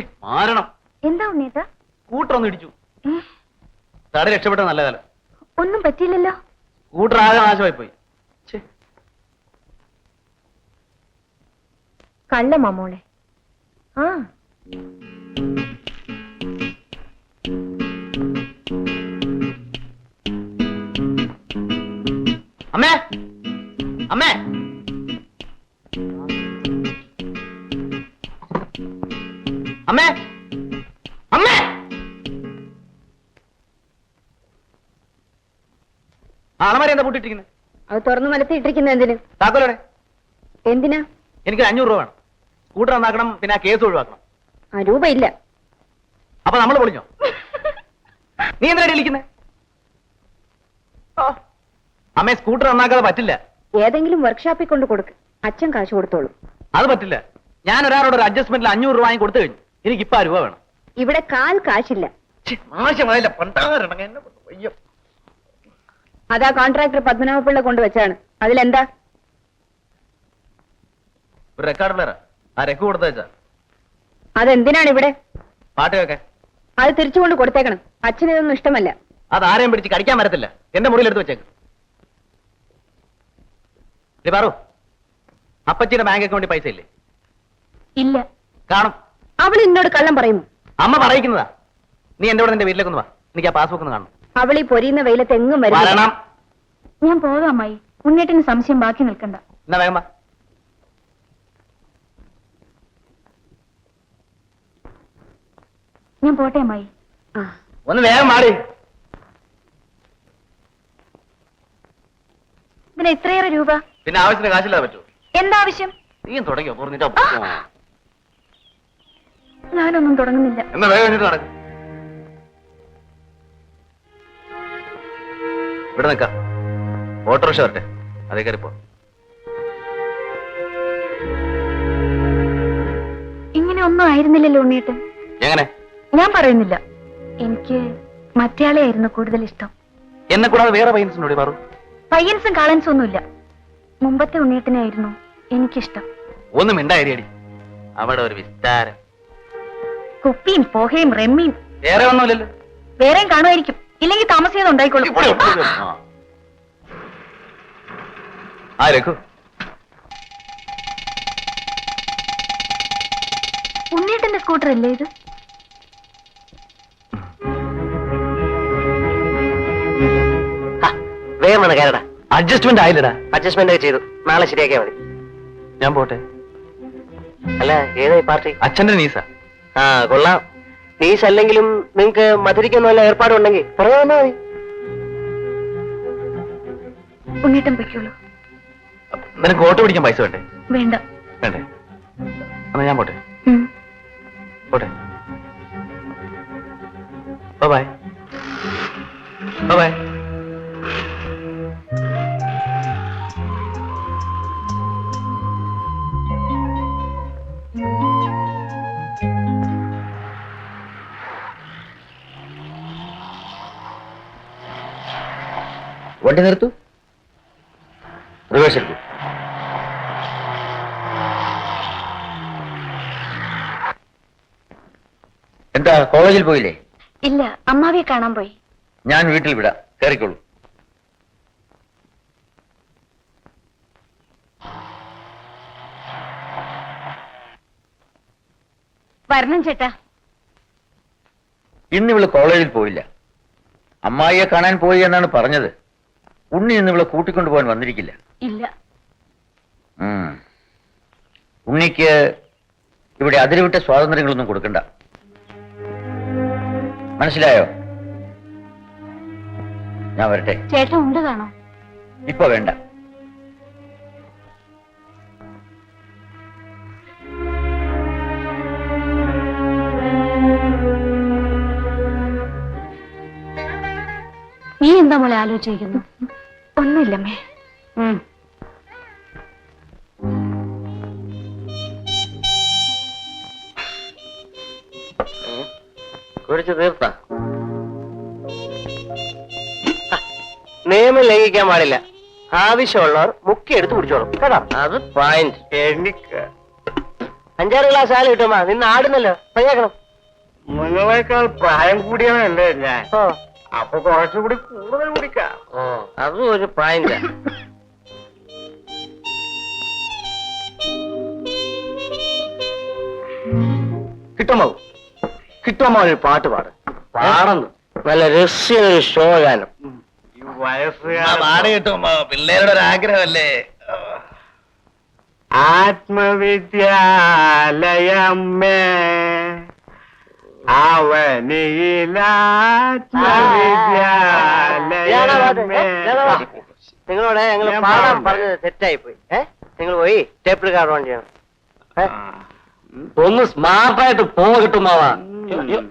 മാരണം എന്താ ഉണ്ണീട്ട സ്കൂട്ടർ ഇടിച്ചു. തട രക്ഷപ്പെട്ട നല്ലതല്ല. ഒന്നും പറ്റിയില്ലല്ലോ. സ്കൂട്ടർ ആകെ നാശമായി പോയി കള്ള മാമോളെ ആ. അമ്മേ. അമ്മേ. അമ്മേ. അമ്മേ. ആ അളമാരി എന്താ പൂട്ടിട്ടിരിക്കുന്നത് അത് തുറന്നു എന്തിന്? താക്കോലോടെ എന്തിനാ? എനിക്ക് അഞ്ഞൂറ് രൂപ വേണം. സ്കൂട്ടർ നന്നാക്കണം പിന്നെ ആ കേസ് ഒഴിവാക്കണം. ആ രൂപ ഇല്ല അപ്പൊ നമ്മൾ പൊളിഞ്ഞോ? നീ എന്തിനാ അമ്മേ സ്കൂട്ടർ നന്നാക്കാതെ പറ്റില്ല. ഏതെങ്കിലും വർക്ക്ഷോപ്പിൽ കൊണ്ട് കൊടുക്ക്. അച്ഛൻ കാശ് കൊടുത്തോളൂ. അത് പറ്റില്ല. ഞാൻ ഒരാളോട് ഒരു അഡ്ജസ്റ്റ്മെന്റിൽ അഞ്ഞൂറ് രൂപ വാങ്ങി കൊടുത്തു കഴിഞ്ഞു. എനിക്ക് ഇപ്പൊ ആ രൂപ വേണം. ഇവിടെ കാൽ കാശില്ല. ഛെ, നാശമായില്ല. പണ്ടാറണം എന്നെ കൊണ്ട് വയ്യ. അതാ കോൺട്രാക്ടർ പത്മനാഭപിള്ള കൊണ്ടുവച്ചാണ് അതിലെന്താ? ഒരു റെക്കോർഡ് ആ കൊടുത്തേച്ചാ അതെന്തിനാണ് ഇവിടെ? പാട്ട് കേക്കെ അത് തിരിച്ചുകൊണ്ട് കൊടുത്തേക്കണം. അച്ഛന് ഇതൊന്നും ഇഷ്ടമല്ല. അത് ആരെയും പിടിച്ച് കടിക്കാൻ വരത്തില്ല. എന്റെ മുറിയിൽ എടുത്ത് വെച്ചേക്ക്. ദേ പാറു അപ്പച്ചിയുടെ ബാങ്ക് അക്കൗണ്ടിൽ പൈസ ഇല്ലേ ഇല്ല. കാണും. അവൾ എന്നോട് കള്ളം പറയുന്നു അമ്മ പറയിക്കുന്നതാ. നീ എന്റെ കൂടെ നിന്റെ വീട്ടിലേക്ക് ഒന്ന് വാ. എനിക്ക് ആ പാസ്ബുക്ക് ഒന്ന് കാണണം. അവൾ ഈ പൊരിയുന്ന വെയിലത്ത് എങ്ങും വരും വരണം. ഞാൻ അമ്മായി. ഉണ്ണേട്ടിന് സംശയം ബാക്കി നിൽക്കണ്ട. എന്നാ വേഗം വാ. ഞാൻ പോട്ടെ അമ്മായി. ഒന്ന് വേഗം മാറി ഇതിന് എത്രയേറെ രൂപ? പിന്നെ ആവശ്യത്തിന് കാശില്ലാതെ പറ്റുമോ? എന്താവശ്യം? നീയും തുടങ്ങിയോ? പറഞ്ഞിട്ടോ ഞാനൊന്നും തുടങ്ങുന്നില്ല. എന്നാ വേഗം നടക്കും. ഇവിടെ നിൽക്കാം. ഓട്ടോറിക്ഷ വരട്ടെ. അതേ കയറിപ്പോ ഇങ്ങനെ ഒന്നും ആയിരുന്നില്ലല്ലോ ഉണ്ണിയേട്ടൻ. എങ്ങനെ? ഞാൻ പറയുന്നില്ല. എനിക്ക് മറ്റേയാളെ ആയിരുന്നു കൂടുതൽ ഇഷ്ടം. എന്നെ കൂടാതെ വേറെ പയ്യൻസിനോട് പറു പയ്യൻസും കാളൻസും ഒന്നുമില്ല മുമ്പത്തെ ഉണ്ണിയേട്ടനെ ആയിരുന്നു എനിക്കിഷ്ടം. ഒന്നും മിണ്ടായിരിയടി അവിടെ ഒരു വിസ്താരം. കുപ്പിയും പോഹയും റെമ്മിയും. വേറെ ഒന്നുമില്ലല്ലോ. വേറെയും കാണുമായിരിക്കും. ഇല്ലെങ്കിൽ താമസിയാതെ ഉണ്ടായിക്കോളും. ആ. രഘു. ഉണ്ണിയേട്ടന്റെ സ്കൂട്ടർ അല്ലേ ഇത്? വേഗം വന്ന് കയറടാ. അഡ്ജസ്റ്റ്മെന്റ് ആയില്ലടാ. അഡ്ജസ്റ്റ്മെന്റ് ഒക്കെ ചെയ്തു. നാളെ ശരിയാക്കിയാ മതി. ഞാൻ പോട്ടെ. അല്ല ഏതായി പാർട്ടി? അച്ഛന്റെ നീസ ആ കൊള്ളാം. നീസ് അല്ലെങ്കിലും നിങ്ങക്ക് മധുരിക്കുന്ന വല്ല ഏർപ്പാടുണ്ടെങ്കിൽ പറയാ വന്നാ മതി. ഉണ്ണിയേട്ടൻ നിനക്ക് ഓട്ടോ പിടിക്കാൻ പൈസ വേണ്ടേ? വേണ്ട. വേണ്ടേ? എന്നാ ഞാൻ പോട്ടെ. പോട്ടെ. ബൈ ബൈ ബൈ വണ്ടി നിർത്തു. റിവേഴ്സ് എടുക്കൂ എന്താ കോളേജിൽ പോയില്ലേ? ഇല്ല അമ്മാവിയെ കാണാൻ പോയി. ഞാൻ വീട്ടിൽ വിടാം. കയറിക്കോളൂ. വരണം ചേട്ടാ. ഇന്ന് ഇവൾ കോളേജിൽ പോയില്ല. അമ്മായിയെ കാണാൻ പോയി എന്നാണ് പറഞ്ഞത്. ഉണ്ണി ഇന്ന് ഇവളെ കൂട്ടിക്കൊണ്ടുപോകാൻ വന്നിരിക്കില്ല. ഇല്ല. ഉണ്ണിക്ക് ഇവിടെ അതിരുവിട്ട സ്വാതന്ത്ര്യങ്ങളൊന്നും കൊടുക്കണ്ട. മനസ്സിലായോ? ഞാൻ വരട്ടെ. ചേട്ടൻ ഉണ്ട് കാണോ. ഇപ്പൊ വേണ്ട. നീ എന്താ മോളെ ആലോചിക്കുന്നു? ഒന്നുമില്ലമ്മേ. കുറിച്ച് തീർത്ത. നിയമം ലംഘിക്കാൻ പാടില്ല. ആവശ്യമുള്ളവർ മുക്കി എടുത്ത് കുടിച്ചോളും. കേട്ടോ? അത് പോയിന്റ് എനിക്ക് അഞ്ചാറ് ഗ്ലാസ് ആല കിട്ടുമ്പോ നിന്ന് ആടുന്നല്ലോ. പയ്യാക്കണം നിങ്ങളെക്കാൾ പ്രായം കൂടിയവനല്ലേ ഞാൻ. ഓ. അപ്പൊ കുറച്ചുകൂടി കൂടുതൽ കുടിക്കാം. ഓ അതും ഒരു പോയിന്റ് കിട്ടുമോ? കിട്ടുമോ ഒരു പാട്ട് പാട്? പാടുന്നു. നല്ല രസ്യ ഒരു ഷോ ഗാനം. ഈ വയസ്സുകാല കിട്ടുമ്പോ പിള്ളേരുടെ ഒരു ആഗ്രഹമല്ലേ? ആത്മവിദ്യാലയമ്മേ. അവനിലാത്മവിദ്യാലയമേ നിങ്ങളോട് ഞങ്ങൾ പാടാൻ പറഞ്ഞത് തെറ്റായി പോയി നിങ്ങൾ പോയി ടേപ്പ് കാർഡ് ഓൺ ചെയ്യണം ഒന്ന് സ്മാർട്ടായിട്ട് പോ കിട്ടുമാവാ Choo-choo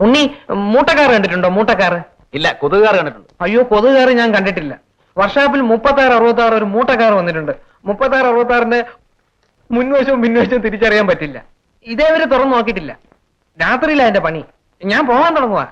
ഉണ്ണി മൂട്ടക്കാർ കണ്ടിട്ടുണ്ടോ? മൂട്ടക്കാർ? ഇല്ല കൊതുകുകാർ കണ്ടിട്ടുണ്ട്. അയ്യോ കൊതുകാർ ഞാൻ കണ്ടിട്ടില്ല. വർഷാപ്പിൽ മുപ്പത്തി ആറ് അറുപത്തി ആറ് ഒരു മൂട്ടക്കാർ വന്നിട്ടുണ്ട്. മുപ്പത്തി ആറ് അറുപത്തി ആറിന്റെ മുൻവശവും പിൻവശവും തിരിച്ചറിയാൻ പറ്റില്ല. ഇതേവരെ തുറന്നു നോക്കിയിട്ടില്ല. രാത്രിയില്ല എന്റെ പണി. ഞാൻ പോകാൻ തുടങ്ങുവാ.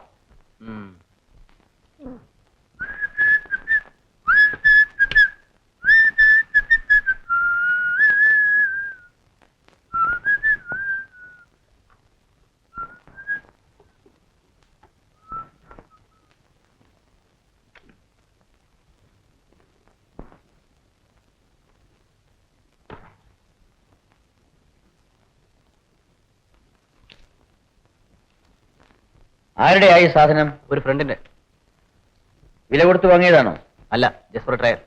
ആരുടെ ആയി സാധനം? ഒരു ഫ്രണ്ടിന്റെ വില കൊടുത്ത് വാങ്ങിയതാണോ? അല്ല ജസ്റ്റ് ട്രയർ ട്രയൽ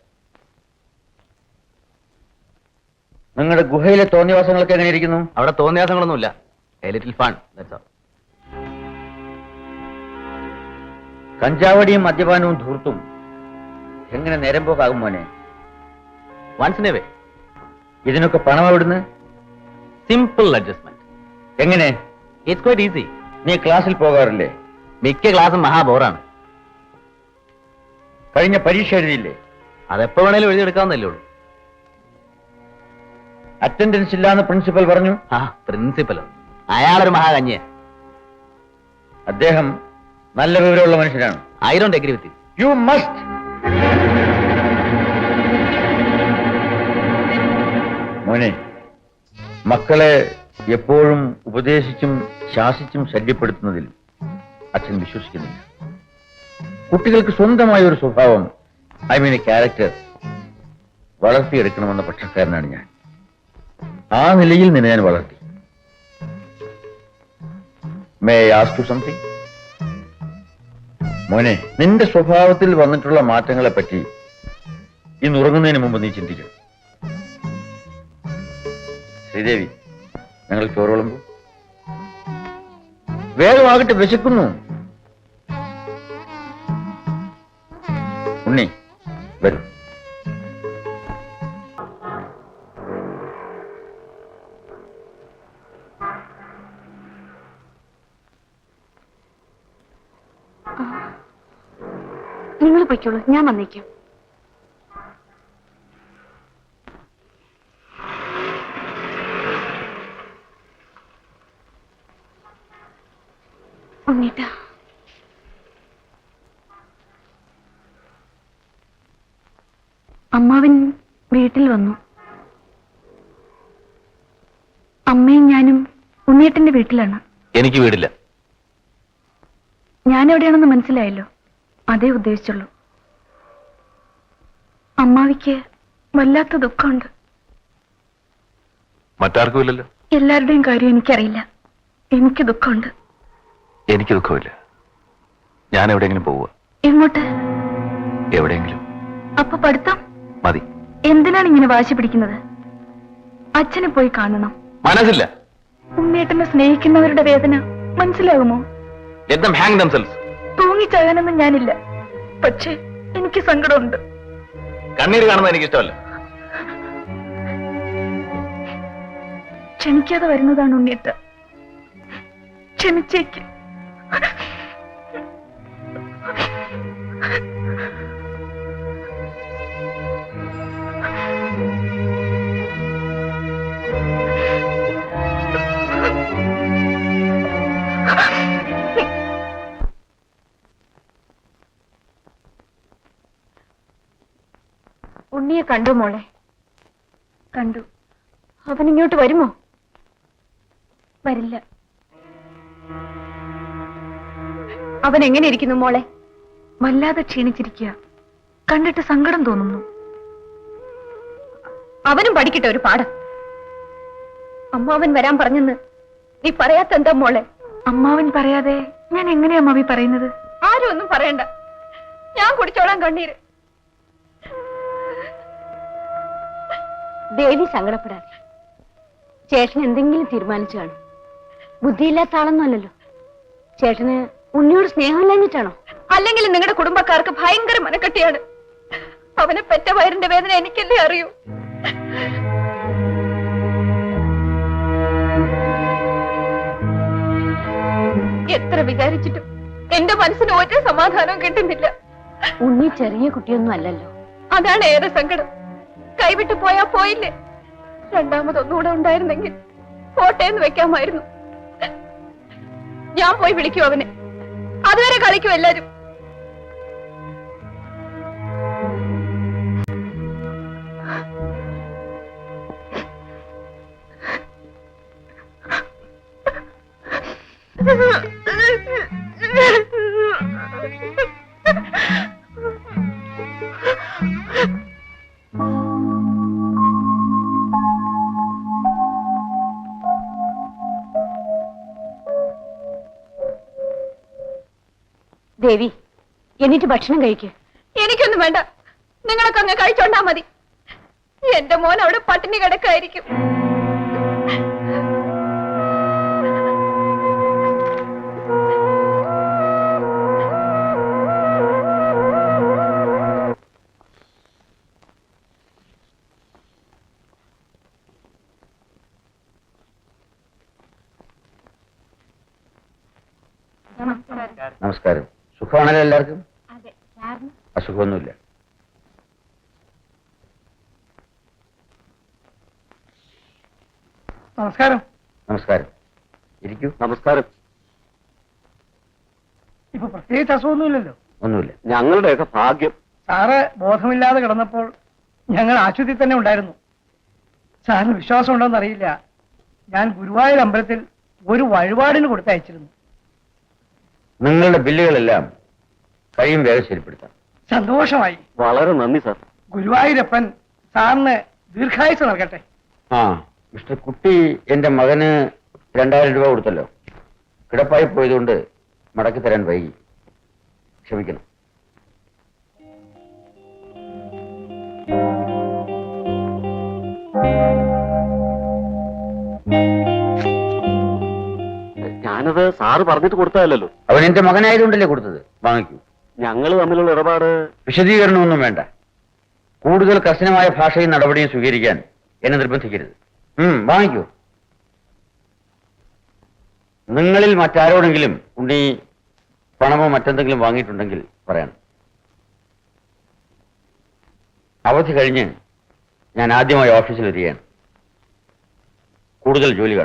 നിങ്ങളുടെ ഗുഹയിലെ തോന്നിവാസങ്ങളൊക്കെ എങ്ങനെ ഇരിക്കുന്നു? അവിടെ തോന്നിയാസങ്ങളൊന്നുമില്ല ലിറ്റിൽ ഫൺ കഞ്ചാവടിയും മദ്യപാനവും ധൂർത്തും. എങ്ങനെ നേരം പോകാകും മോനെ? എ വേ ഇതിനൊക്കെ പണം എവിടുന്ന് സിമ്പിൾ അഡ്ജസ്റ്റ്മെന്റ് എങ്ങനെ? ഇറ്റ്സ് ക്വൈറ്റ് ഈസി നീ ക്ലാസ്സിൽ പോകാറില്ലേ? മിക്ക ക്ലാസ്സും മഹാബോറാണ് കഴിഞ്ഞ പരീക്ഷ എഴുതിയില്ലേ? അതെപ്പോ വേണേലും എഴുതിയെടുക്കാവുന്നല്ലേ ഉള്ളൂ. അറ്റൻഡൻസ് ഇല്ലാന്ന് പ്രിൻസിപ്പൽ പറഞ്ഞു? ആ പ്രിൻസിപ്പൽ അയാളൊരു മഹാകന്യ അദ്ദേഹം നല്ല വിവരമുള്ള മനുഷ്യനാണ്. I don't agree with you must മോനെ മക്കളെ എപ്പോഴും ഉപദേശിച്ചും ശാസിച്ചും ശല്യപ്പെടുത്തുന്നതിൽ അച്ഛൻ വിശ്വസിക്കുന്നില്ല കുട്ടികൾക്ക് സ്വന്തമായ ഒരു സ്വഭാവം ഐ മീൻ എ ക്യാരക്ടർ വളർത്തിയെടുക്കണമെന്ന പക്ഷക്കാരനാണ് ഞാൻ. ആ നിലയിൽ നിന്നെ ഞാൻ വളർത്തി. മേ ആസ്ക് സംതിങ് മോനെ നിന്റെ സ്വഭാവത്തിൽ വന്നിട്ടുള്ള മാറ്റങ്ങളെ പറ്റി ഇന്ന് ഉറങ്ങുന്നതിന് മുമ്പ് നീ ചിന്തിക്കും ശ്രീദേവി ഞങ്ങൾ ചോറ് വിളമ്പു വേഗമാകട്ടെ വിശക്കുന്നു. ഉണ്ണി വരൂ. നിങ്ങൾ പൊയ്ക്കോളൂ ഞാൻ വന്നേക്കാം ഉണ്ണീട്ടാ അമ്മാവൻ വീട്ടിൽ വന്നു അമ്മയും ഞാനും ഉണ്ണിയേട്ടന്റെ വീട്ടിലാണ്. എനിക്ക് വീടില്ല. ഞാൻ എവിടെയാണെന്ന് മനസ്സിലായല്ലോ. അതേ ഉദ്ദേശിച്ചുള്ളൂ. അമ്മാവിക്ക് വല്ലാത്ത ദുഃഖമുണ്ട്. മറ്റാർക്കുമില്ലല്ലോ എല്ലാവരുടെയും കാര്യം എനിക്കറിയില്ല. എനിക്ക് ദുഃഖമുണ്ട്. എനിക്ക് ദുഃഖമില്ല. ഞാൻ എവിടെയെങ്കിലും പോവുക. എങ്ങോട്ട്? എവിടെയെങ്കിലും. അപ്പൊ പഠിത്തം? മതി. എന്തിനാണ് ഇങ്ങനെ വാശി പിടിക്കുന്നത്? അച്ഛനെ പോയി കാണണം. മനസ്സില്ല. ഉണ്ണേട്ടനെ സ്നേഹിക്കുന്നവരുടെ വേദന മനസ്സിലാകുമോ. തൂങ്ങിച്ചാകാനൊന്നും ഞാനില്ല. പക്ഷേ എനിക്ക് സങ്കടമുണ്ട്. കണ്ണീര് കാണുന്നത് എനിക്ക് ഇഷ്ടമല്ല ക്ഷമിക്കാതെ വരുന്നതാണ് ഉണ്ണിയേട്ട ക്ഷമിച്ചേക്ക്. കണ്ടു മോളെ. കണ്ടു. അവൻ ഇങ്ങോട്ട് വരുമോ? വരില്ല. അവൻ എങ്ങനെ ഇരിക്കുന്നു മോളെ? വല്ലാതെ ക്ഷീണിച്ചിരിക്കുക. കണ്ടിട്ട് സങ്കടം തോന്നുന്നു. അവനും പഠിക്കട്ടെ ഒരു പാഠം. അമ്മാവൻ വരാൻ പറഞ്ഞെന്ന് നീ പറയാത്ത എന്താ മോളെ? അമ്മാവൻ പറയാതെ ഞാൻ എങ്ങനെയാ മാവി പറയുന്നത്? ആരും ഒന്നും പറയണ്ട. ഞാൻ കുടിച്ചോളാം കണ്ണീര്. ദേവി സങ്കടപ്പെടാതെ. ചേട്ടൻ എന്തെങ്കിലും തീരുമാനിച്ചു കാണും. ബുദ്ധിയില്ലാത്ത ആളൊന്നും അല്ലല്ലോ. ചേട്ടന് ഉണ്ണിയോട് സ്നേഹമില്ലാഞ്ഞിട്ടാണോ? അല്ലെങ്കിൽ നിങ്ങളുടെ കുടുംബക്കാർക്ക് ഭയങ്കര മനക്കെട്ടിയാണ്. അവനെ പെറ്റ വയറിന്റെ വേദന എനിക്കല്ലേ അറിയൂ. എത്ര വിചാരിച്ചിട്ടും എന്റെ മനസ്സിന് ഒറ്റ സമാധാനവും കിട്ടുന്നില്ല. ഉണ്ണി ചെറിയ കുട്ടിയൊന്നും അല്ലല്ലോ. അതാണ് ഏറെ സങ്കടം. കൈവിട്ടു പോയാ പോയില്ലേ? രണ്ടാമതൊന്നുകൂടെ ഉണ്ടായിരുന്നെങ്കിൽ കോട്ടയെന്ന് വെക്കാമായിരുന്നു. ഞാൻ പോയി വിളിക്കൂ അവനെ. അതുവരെ കളിക്കും എല്ലാരും. ദേവി എന്നിട്ട് ഭക്ഷണം കഴിക്കൂ. എനിക്കൊന്നും വേണ്ട. നിങ്ങളൊക്കെ അങ്ങ് കഴിച്ചോണ്ടാ മതി. എന്റെ മോൻ അവിടെ പട്ടിണി കിടക്കായിരിക്കും. ഭാഗ്യം. സാറ് ബോധമില്ലാതെ കിടന്നപ്പോൾ ഞങ്ങൾ ആശുപത്രിയിൽ തന്നെ ഉണ്ടായിരുന്നു. സാറിന് വിശ്വാസം ഉണ്ടോന്ന് അറിയില്ല ഞാൻ ഗുരുവായൂർ അമ്പലത്തിൽ ഒരു വഴിപാടിന് കൊടുത്തയച്ചിരുന്നു. നിങ്ങളുടെ ബില്ലുകളെല്ലാം കഴിയും വേഗം ശരിപ്പെടുത്താം. സന്തോഷമായി. വളരെ നന്ദി സാർ. ഗുരുവായൂരപ്പൻ സാറിന് ദീർഘായുസ് നൽകട്ടെ. ആ മിസ്റ്റർ കുട്ടി എന്റെ മകന് രണ്ടായിരം രൂപ കൊടുത്തല്ലോ. കിടപ്പായി പോയതുകൊണ്ട് മടക്കി തരാൻ വൈകി. ക്ഷമിക്കണം. ഞാനത് സാറ് പറഞ്ഞിട്ട് കൊടുത്തതല്ലോ അവൻ എന്റെ മകനായതുകൊണ്ടല്ലേ കൊടുത്തത്? വാങ്ങിക്കൂ. ഞങ്ങൾ തമ്മിലുള്ള ഇടപാട് വിശദീകരണമൊന്നും വേണ്ട. കൂടുതൽ കർശനമായ ഭാഷയും നടപടിയും സ്വീകരിക്കാൻ എന്നെ നിർബന്ധിക്കരുത്. ഉം, വാങ്ങിക്കൂ. നിങ്ങളിൽ മറ്റാരോടെങ്കിലും ഉണ്ണി പണമോ മറ്റെന്തെങ്കിലും വാങ്ങിയിട്ടുണ്ടെങ്കിൽ പറയണം അവധി കഴിഞ്ഞ് ഞാൻ ആദ്യമായി ഓഫീസിൽ വരികയാണ് കൂടുതൽ ജോലി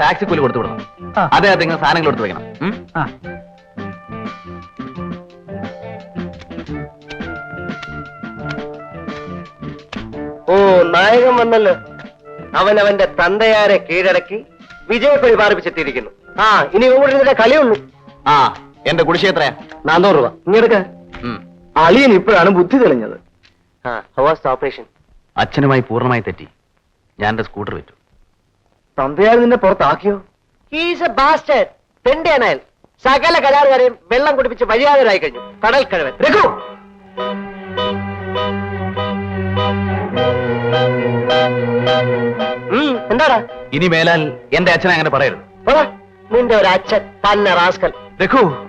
ടാക്സി കൂലി കൊടുത്തു വിടണം. ആ. അദ്ദേഹത്തെ ഇങ്ങനെ സാധനങ്ങൾ എടുത്തു വെക്കണം. ഉം? ആ. ഓ നായകൻ വന്നല്ലോ. അവൻ അവന്റെ തന്തയാരെ കീഴടക്കി വിജയ പാർപ്പിച്ചെത്തിയിരിക്കുന്നു ആ ഇനി ഇവിടെ കളിയുള്ളൂ. ആ എന്റെ കുടിശ്ശേ എത്രയാ നാനൂറ് രൂപ. ഇങ്ങെടുക്ക ഉം. അളിയൻ ഇപ്പോഴാണ് ബുദ്ധി തെളിഞ്ഞത്. ആ ഹവാസ് ഓപ്പറേഷൻ അച്ഛനുമായി പൂർണമായി തെറ്റി. ഞാൻ എന്റെ സ്കൂട്ടർ വിറ്റു. തന്തയാർ നിന്നെ പുറത്താക്കിയോ? ഹീസ് എ ബാസ്റ്റേഡ് തെണ്ടിയാണയൽ സകല കലാകാരെയും വെള്ളം കുടിപ്പിച്ച് വഴിയാതരായി കഴിഞ്ഞു. കടൽ കഴിവൻ. രഘു! ഉം, എന്താടാ? ഇനി മേലാൽ എന്റെ അച്ഛനെ അങ്ങനെ പറയരുത്. പോടാ. നിന്റെ ഒരു അച്ഛൻ പന്ന റാസ്കൽ. രഘു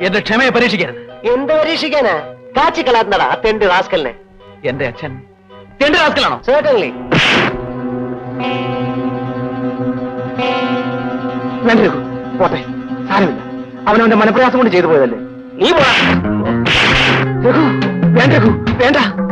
എന്റെ ക്ഷമയെ പരീക്ഷിക്കരുത്. എന്ത് പരീക്ഷിക്കാനാ? കാച്ചിക്കളാത്തടാ ആ തെണ്ടി റാസ്കലിനെ. എന്റെ അച്ഛൻ തെണ്ടി റാസ്കലാണോ? Certainly. വേണ്ട പോട്ടെ സാരമില്ല. അവനവന്റെ മനപ്രയാസം കൊണ്ട് ചെയ്തു പോയതല്ലേ? നീ പോടാ. രഘു വേണ്ട രഘു വേണ്ട.